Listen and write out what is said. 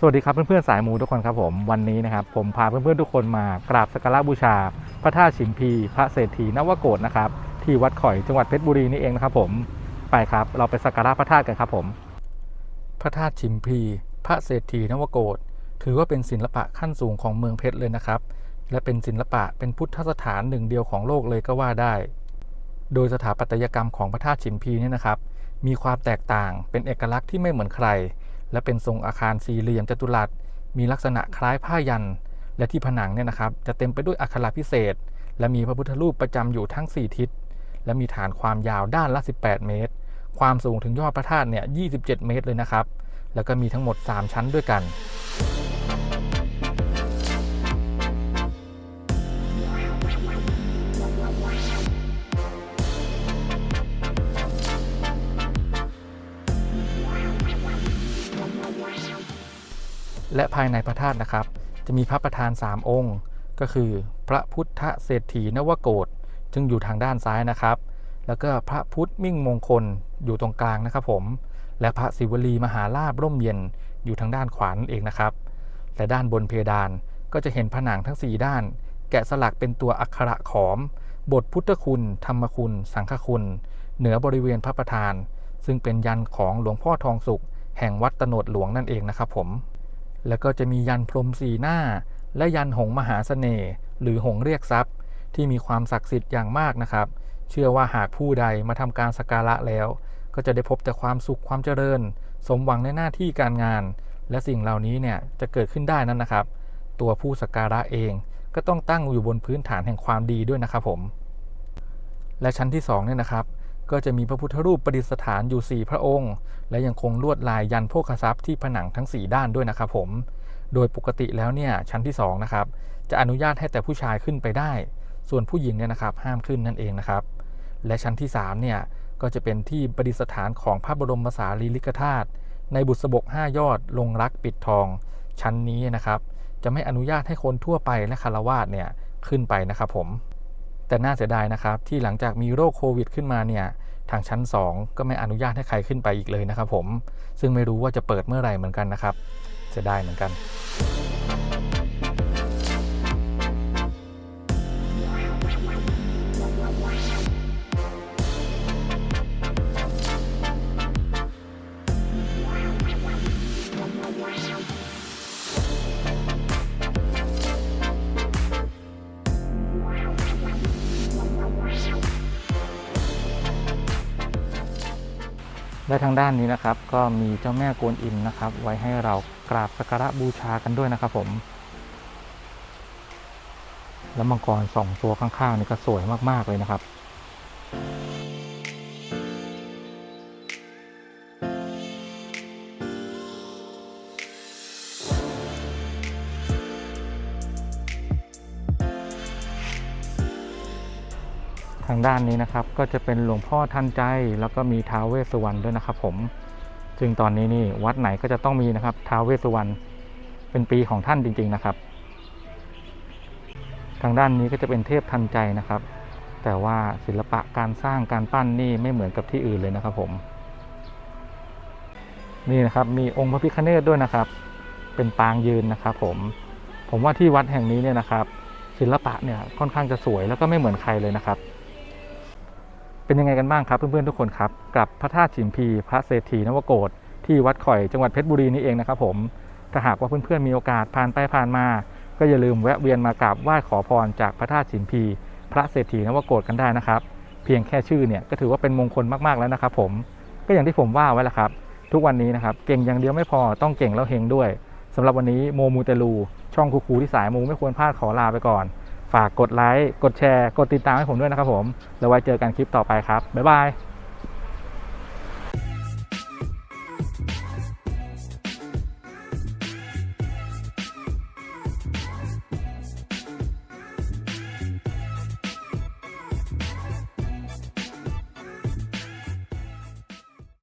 สวัสดีครับเพื่อนๆสายมูทุกคนครับผมวันนี้นะครับผมพาเพื่อนๆทุกคนมากราบสักการะบูชา พระธาตุฉิมพี พระเศรษฐีนวโกฏนะครับที่วัดข่อยจังหวัดเพชรบุรีนี่เองนะครับผมไปครับเราไปสักการะพระธาตุกันครับผม พระธาตุฉิมพี พระเศรษฐีนวโกฏถือว่าเป็นศิลปะขั้นสูงของเมืองเพชรเลยนะครับ และเป็นศิลปะเป็นพุทธสถานหนึ่งเดียวของโลกเลยก็ว่าได้ โดยสถาปัตยกรรมของพระธาตุฉิมพีเนี่ยนะครับ มีความแตกต่างเป็นเอกลักษณ์ที่ไม่เหมือนใคร และเป็นทรงอาคารสี่เหลี่ยมจัตุรัส มีลักษณะคล้ายผ้ายัน และที่ผนังเนี่ยนะครับ จะเต็มไปด้วยอักขระพิเศษ และมีพระพุทธรูปประจำอยู่ทั้ง 4 ทิศ และมีฐานความยาวด้านละ 18 เมตร ความสูงถึงยอดพระธาตุเนี่ย 27 เมตรเลยนะครับ แล้วก็มีทั้งหมด 3 ชั้นด้วยกัน และภายในพระธาตุนะครับ จะมีพระประธาน 3 องค์ ก็คือ พระพุทธเศรษฐีนวโกฏจึงอยู่ทางด้านซ้ายนะครับ แล้วก็พระพุทธมิ่งมงคลอยู่ตรงกลางนะครับผม และพระศิวลีมหาลาบร่มเย็นอยู่ทางด้านขวานั่นเองนะครับ และด้านบนเพดานก็จะเห็นผนังทั้ง 4 ด้าน แกะสลักเป็นตัวอักขระขอม บทพุทธคุณ ธรรมคุณ สังฆคุณ เหนือบริเวณพระประธาน ซึ่งเป็นยันของหลวงพ่อทองสุข แห่งวัดตโนดหลวงนั่นเองนะครับผม แล้วก็จะมียันพรมสีหน้า และยันหงมหาเสน่ห์หรือหงเรียกทรัพย์ ที่มีความศักดิ์สิทธิ์อย่างมากนะครับ เชื่อว่าหากผู้ใดมาทำการสักการะแล้ว ก็จะได้พบแต่ความสุขความเจริญ สมหวังในหน้าที่การงาน และสิ่งเหล่านี้เนี่ยจะเกิดขึ้นได้นั้นนะครับ ตัวผู้สักการะเองก็ต้องตั้งอยู่บนพื้นฐานแห่งความดีด้วยนะครับผม และชั้นที่2เนี่ยนะครับ ก็จะมีพระพุทธรูปประดิษฐานอยู่ 4 พระองค์ และยังคงลวดลายยันโภคทรัพย์ที่ผนังทั้ง 4 ด้านด้วยนะครับผม โดยปกติแล้วเนี่ยชั้นที่2นะครับจะอนุญาตให้แต่ผู้ชายขึ้นไปได้ ส่วนผู้หญิงเนี่ยนะครับห้ามขึ้นนั่นเองนะครับ และชั้นที่3เนี่ยก็จะเป็นที่ประดิษฐานของพระบรมสารีริกธาตุในบุษบก 5 ยอดลงรักปิดทอง ชั้นนี้นะครับ จะไม่อนุญาตให้คนทั่วไปและคารวาสเนี่ยขึ้นไปนะครับผม แต่น่าเสียดายนะครับที่หลังจากมีโรคโควิดขึ้นมาเนี่ยทางชั้น 2 ก็ไม่อนุญาตให้ใครขึ้นไปอีกเลยนะครับผมซึ่งไม่รู้ว่าจะเปิดเมื่อไหร่เหมือนกันนะครับเสียดายเหมือนกัน และทางด้านนี้นะครับ ก็มีเจ้าแม่กวนอิมนะครับ ไว้ให้เรากราบสักการะบูชากันด้วยนะครับผม แล้วมังกรสองตัวข้างๆนี่ก็สวยมากๆเลยนะครับ ทางด้านนี้นะครับ ก็จะเป็นหลวงพ่อทันใจ แล้วก็มีท้าวเวสสุวรรณด้วยนะครับผมซึ่งตอนนี้นี่วัดไหนก็จะต้องมีนะครับท้าวเวสสุวรรณเป็นปีของท่านจริง ๆนะครับ ทางด้านนี้ก็จะเป็นเทพทันใจนะครับ แต่ว่าศิลปะการสร้างการปั้นนี่ไม่เหมือนกับที่อื่นเลยนะครับผม นี่นะครับมีองค์พระพิฆเนศด้วยนะครับ เป็นปางยืนนะครับ ผมผมว่าที่วัดแห่งนี้เนี่ยนะครับ ศิลปะเนี่ยค่อนข้างจะสวยแล้วก็ไม่เหมือนใครเลยนะครับ เป็นยังไงกันบ้างครับเพื่อนๆทุกคนครับกับพระธาตุฉิมพีพระเศรษฐีนวโกฏที่วัดข่อยจังหวัดเพชรบุรีนี่เองนะครับผมถ้าหากว่าเพื่อนๆมีโอกาสผ่านไปผ่านมา ก็อย่าลืมแวะเวียนมากราบไหว้ขอพรจากพระธาตุฉิมพี พระเศรษฐีนวโกฏกันได้นะครับ เพียงแค่ชื่อเนี่ยก็ถือว่าเป็นมงคลมากๆแล้วนะครับผมก็อย่างที่ผมว่าไว้แล้วครับ ทุกวันนี้นะครับเก่งอย่างเดียวไม่พอต้องเก่งแล้วเฮงด้วยสำหรับวันนี้โมมูเตลูช่องคูคูที่สายมูไม่ควรพลาดขอลาไปก่อน ฝากกดไลค์ กดแชร์ กดติดตามให้ผมด้วยนะครับผม แล้วไว้เจอกันคลิปต่อไปครับ บ๊ายบาย